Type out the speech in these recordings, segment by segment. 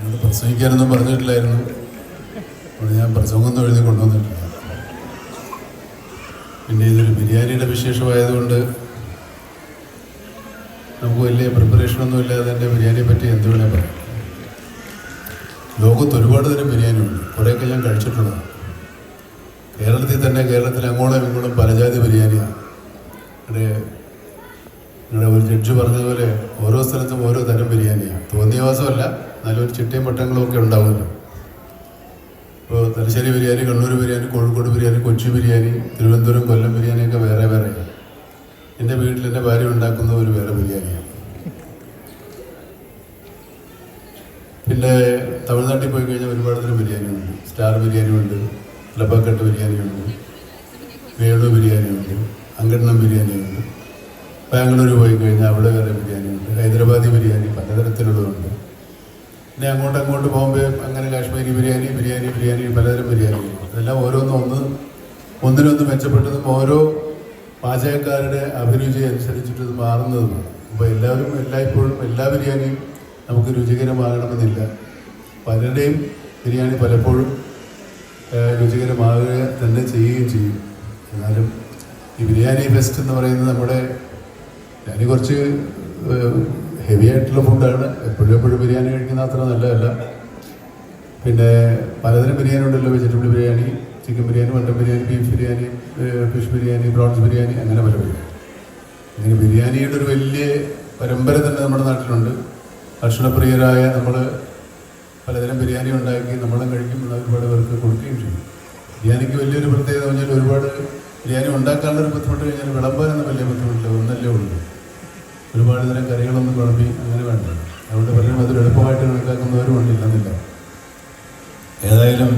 എന്നോട് പ്രസംഗിക്കാനൊന്നും പറഞ്ഞിട്ടില്ലായിരുന്നു. അപ്പോൾ ഞാൻ പ്രസംഗമൊന്നും എഴുതി കൊണ്ടുവന്നിട്ടില്ല. പിന്നെ ഇതൊരു ബിരിയാണിയുടെ വിശേഷമായതുകൊണ്ട് നമുക്ക് വലിയ പ്രിപ്പറേഷനൊന്നും ഇല്ലാതെ തന്നെ ബിരിയാണിയെ പറ്റി എന്ത് വേണേൽ പറയാം. ലോകത്ത് ഒരുപാട് തരം ബിരിയാണി ഉണ്ട് കുറേയൊക്കെ ഞാൻ കഴിച്ചിട്ടുള്ളതാണ്. കേരളത്തിൽ തന്നെ കേരളത്തിൽ അങ്ങോളം ഇങ്ങോട്ടും പലജാതി ബിരിയാണിയാണ് ഇവിടെ ഇവിടെ ഒരു ജഡ്ജ് പറഞ്ഞതുപോലെ ഓരോ സ്ഥലത്തും ഓരോ തരം ബിരിയാണിയാണ് തോന്നിയവാസമല്ല നല്ലൊരു ചിട്ടയും പട്ടങ്ങളും ഒക്കെ ഉണ്ടാവുമല്ലോ. ഇപ്പോൾ തലശ്ശേരി ബിരിയാണി കണ്ണൂർ ബിരിയാണി കോഴിക്കോട് ബിരിയാണി കൊച്ചി ബിരിയാണി തിരുവനന്തപുരം കൊല്ലം ബിരിയാണി ഒക്കെ വേറെ വേറെയാണ് എന്റെ വീട്ടിൽ എന്റെ ഭാര്യ ഉണ്ടാക്കുന്ന ഒരു വേറെ ബിരിയാണിയാണ്. പിന്നെ തമിഴ്നാട്ടിൽ പോയി കഴിഞ്ഞാൽ ഒരുപാട് തരം ബിരിയാണിയുണ്ട് സ്റ്റാർ ബിരിയാണിയുണ്ട് ലബക്കട്ട് ബിരിയാണിയുണ്ട് വേണു ബിരിയാണിയുണ്ട് അങ്കണ്ണം ബിരിയാണിയുണ്ട്. ബാംഗ്ലൂർ പോയി കഴിഞ്ഞാൽ അവിടെ വേറെ ബിരിയാണിയുണ്ട്. പിന്നെ അങ്ങോട്ട് അങ്ങോട്ട് പോകുമ്പോൾ അങ്ങനെ കാശ്മീരി ബിരിയാണി ബിരിയാണി ബിരിയാണി പലതരം ബിരിയാണി. അതെല്ലാം ഓരോന്നും ഒന്ന് ഒന്നിനൊന്ന് മെച്ചപ്പെട്ടതും ഓരോ പാചകക്കാരുടെ അഭിരുചി അനുസരിച്ചിട്ട് ഇത് മാറുന്നതുമാണ് അപ്പോൾ എല്ലാവരും എല്ലായ്പ്പോഴും എല്ലാ ബിരിയാണിയും നമുക്ക് രുചികരമാകണമെന്നില്ല. പലരുടെയും ബിരിയാണി പലപ്പോഴും രുചികരമാകുക തന്നെ ചെയ്യുകയും ചെയ്യും. എന്നാലും ഈ ബിരിയാണി ഫെസ്റ്റ് എന്ന് പറയുന്നത് നമ്മുടെ ഞാൻ കുറച്ച് ഹെവി ആയിട്ടുള്ള ഫുഡാണ് എപ്പോഴും എപ്പോഴും ബിരിയാണി കഴിക്കുന്ന അത്ര നല്ലതല്ല. പിന്നെ പലതരം ബിരിയാണി ഉണ്ടല്ലോ. Vegetable biryani chicken biryani mutton biryani beef biryani fish biryani prawns biryani അങ്ങനെ പല ബിരിയാണി. ഇങ്ങനെ ബിരിയാണിയുടെ ഒരു വലിയ പരമ്പര തന്നെ നമ്മുടെ നാട്ടിലുണ്ട്. ഭക്ഷണപ്രിയരായ നമ്മൾ പലതരം ബിരിയാണി ഉണ്ടാക്കി നമ്മളും കഴിക്കും ഒരുപാട് പേർക്ക് കൊടുക്കുകയും ചെയ്യും. ബിരിയാണിക്ക് വലിയൊരു പ്രത്യേകത പറഞ്ഞാൽ ഒരുപാട് ബിരിയാണി ഉണ്ടാക്കാനുള്ള ഒരു ബുദ്ധിമുട്ട് കഴിഞ്ഞാൽ വിളമ്പാനൊന്നും വലിയ ബുദ്ധിമുട്ടില്ല. ഒന്നല്ലേ ഉള്ളൂ. ഒരുപാട് തരം കറികളൊന്നും കുഴപ്പി അങ്ങനെ വേണ്ട. അതുകൊണ്ട് പലരും അതൊരു എളുപ്പമായിട്ട് കണക്കാക്കുന്നവരും ഉണ്ട് ഇല്ലെന്നില്ല ഏതായാലും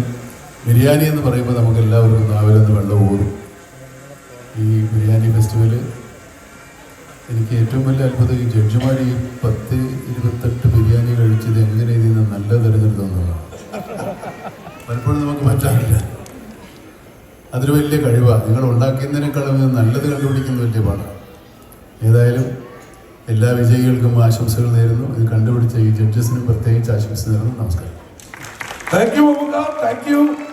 ബിരിയാണി എന്ന് പറയുമ്പോൾ നമുക്ക് എല്ലാവർക്കും നാവിലൊന്ന് വെള്ളം ഊറും ഈ ബിരിയാണി ഫെസ്റ്റിവൽ എനിക്ക് ഏറ്റവും വലിയ അത്ഭുതം ഈ ജഡ്ജിമാർ ഈ പത്ത് ഇരുപത്തെട്ട് ബിരിയാണി കഴിച്ചത് എങ്ങനെ ഇതിൽ നിന്ന് നല്ല തിരഞ്ഞെടുത്തെന്നുള്ളതാണ് പലപ്പോഴും നമുക്ക് പറ്റാറില്ല. അതൊരു വലിയ കഴിവാണ് നിങ്ങൾ ഉണ്ടാക്കിയതിനേക്കാളും ഇത് നല്ലത് കണ്ടുപിടിക്കുന്ന വലിയ പാടാണ് ഏതായാലും എല്ലാ വിജയികൾക്കും ആശംസകൾ നേരുന്നു. ഇത് കണ്ടുപിടിച്ച ഈ ജഡ്ജസിനും പ്രത്യേകിച്ച് ആശംസ നേരുന്നു. നമസ്കാരം. Thank you thank you